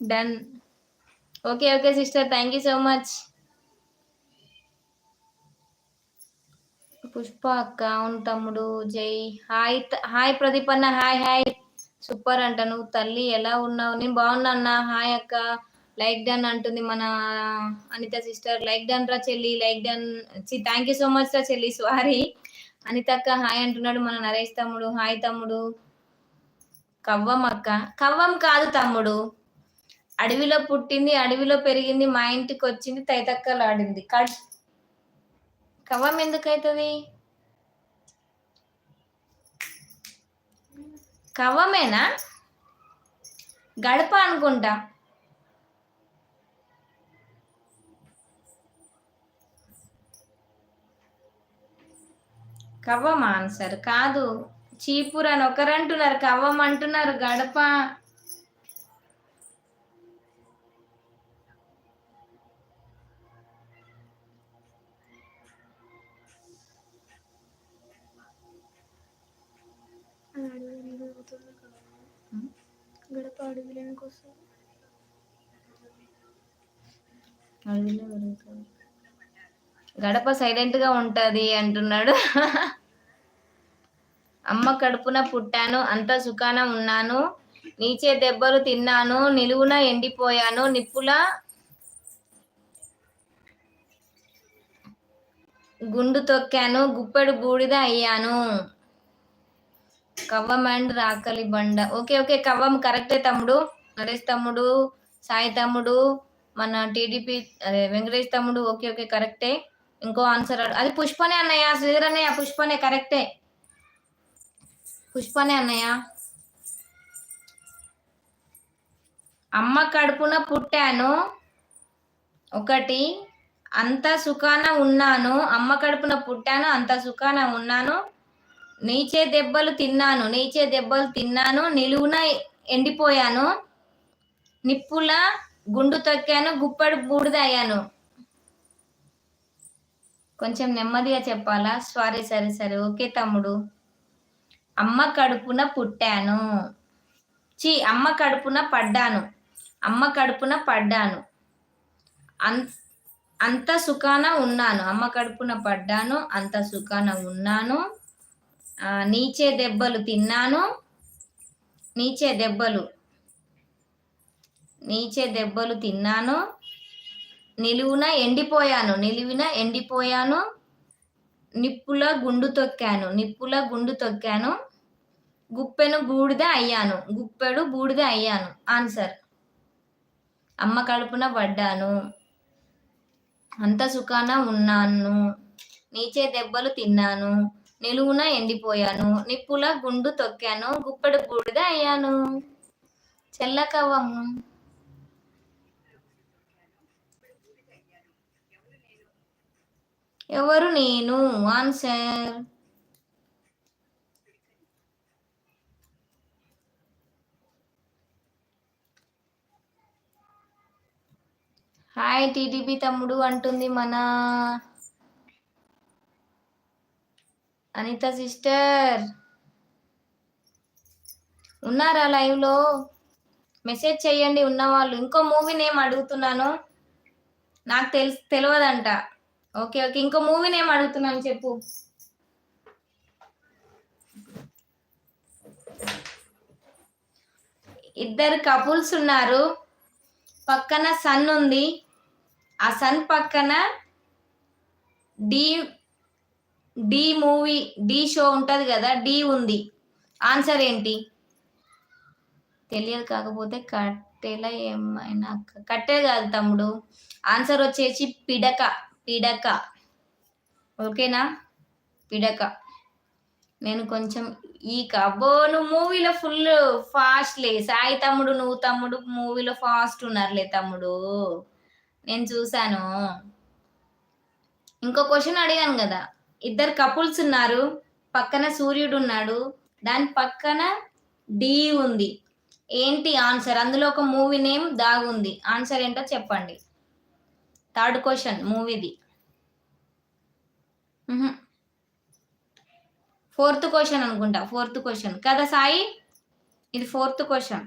Done okay okay sister thank you so much Pushpa అక్క అవును తమ్ముడు. జై. హాయ్ హాయ్ ప్రదీప్ అన్న. హాయ్ హాయ్ సూపర్ అంట. నువ్వు తల్లి ఎలా ఉన్నావు? నేను బాగున్నా అన్న. హాయ్ అక్క. లైక్ డన్ అంటుంది మన అనిత సిస్టర్ లైక్ డన్ రా చెల్లి. Like done thank you so much రా చెల్లి. సారీ అనిత అక్క హాయ్ అంటున్నాడు మన నరేష్ తమ్ముడు. హాయ్ తమ్ముడు. కవ్వం అక్క. కవ్వం కాదు తమ్ముడు. అడవిలో పుట్టింది అడవిలో పెరిగింది మా ఇంటికి వచ్చింది తైతక్కలు ఆడింది. కడ్ కవ్వం ఎందుకు అవుతుంది కవ్వమేనా? గడప అనుకుంటా. కవ్వమా? ఆన్సర్ కాదు. చీపురు అని ఒకరు అంటున్నారు కవ్వం అంటున్నారు గడప. గడప అడవిలోనికి వస్తుంది అడవిలో పెరుగుతుంది. గడప సైలెంట్గా గా ఉంటది అంటున్నాడు. అమ్మ కడుపున పుట్టాను అంత సుఖాన ఉన్నాను నీచే దెబ్బలు తిన్నాను నిలువున ఎండిపోయాను నిప్పుల గుండు తొక్కాను గుప్పెడు బూడిద అయ్యాను. కవ్వం అండ్ రాకలి బండ. ఓకే ఓకే కవ్వం కరెక్టే తమ్ముడు. నరేష్ తమ్ముడు సాయి తమ్ముడు మన టీడీపీ అదే వెంకటేష్ తమ్ముడు ఓకే ఓకే కరెక్టే. ఇంకో ఆన్సర్ అది పుష్పనే అన్నయ్య శ్రీధర్ అన్నయ్య పుష్పనే కరెక్టే. పుష్పనే అన్నయ్య. అమ్మ కడుపున పుట్టాను. ఒకటి అంత సుఖాన ఉన్నాను. అమ్మ కడుపున పుట్టాను అంత సుఖాన ఉన్నాను. నీచే దెబ్బలు తిన్నాను నీచే దెబ్బలు తిన్నాను నిలువున ఎండిపోయాను నిప్పుల గుండు తొక్కాను గుప్పడు బూడిద అయ్యాను కొంచెం నెమ్మదిగా చెప్పాలా? సారీ సరే సరే ఓకే తమ్ముడు. అమ్మ కడుపున పుట్టాను. చి అమ్మ కడుపున పడ్డాను. అమ్మ కడుపున పడ్డాను. అంత అంత సుఖాన ఉన్నాను. అమ్మ కడుపున పడ్డాను అంత సుఖాన ఉన్నాను. నీచే దెబ్బలు తిన్నాను. నీచే దెబ్బలు. నీచే దెబ్బలు తిన్నాను. నిలువున ఎండిపోయాను. నిలువున ఎండిపోయాను. నిప్పుల గుండు తొక్కాను. నిప్పుల గుండు తొక్కాను. గుప్పెను బూడిద అయ్యాను. గుప్పెడు బూడిద అయ్యాను. ఆన్సర్ అమ్మ కడుపున పడ్డాను. అంత సుఖాన ఉన్నాను. నీచే దెబ్బలు తిన్నాను. నిలువున ఎండిపోయాను. నిప్పుల గుండు తొక్కాను. గుప్పెడు బూడిద అయ్యాను. చెల్లకవం ఎవరు నేను? ఆన్సర్. హాయ్ టీడీపీ తమ్ముడు అంటుంది మన అనిత సిస్టర్. ఉన్నారా లైవ్లో? మెసేజ్ చేయండి ఉన్నవాళ్ళు. ఇంకో మూవీ నేమ్ అడుగుతున్నాను? నాకు తెలుసు తెలియదంట ఓకే ఓకే. ఇంకో మూవీ నేమ్ అడుగుతున్నాను చెప్పు. ఇద్దరు కపుల్స్ ఉన్నారు. పక్కన సన్ ఉంది. ఆ సన్ పక్కన D D movie D show ఉంటది కదా డి ఉంది. ఆన్సర్ ఏంటి? తెలియదు కాకపోతే కట్టెలా ఏమైనా కట్టే కాదు తమ్ముడు. ఆన్సర్ వచ్చేసి పిడక పిడక. ఓకేనా? పిడక. నేను కొంచెం ఈ కబో నువ్వు మూవీలో ఫుల్ ఫాస్ట్లే. సాయి తమ్ముడు నువ్వు తమ్ముడు మూవీలో ఫాస్ట్ ఉన్నారులే తమ్ముడు. నేను చూశాను. ఇంకో క్వశ్చన్ అడిగాను కదా. ఇద్దరు కపుల్స్ ఉన్నారు. పక్కన సూర్యుడు ఉన్నాడు. దాని పక్కన డి ఉంది. ఏంటి ఆన్సర్? అందులో ఒక మూవీ నేమ్ దాగుంది ఆన్సర్ ఏంటో చెప్పండి. థర్డ్ క్వశ్చన్ మూవీది. ఫోర్త్ క్వశ్చన్ అనుకుంటా. Fourth question. కదా సాయి? ఇది ఫోర్త్ క్వశ్చన్.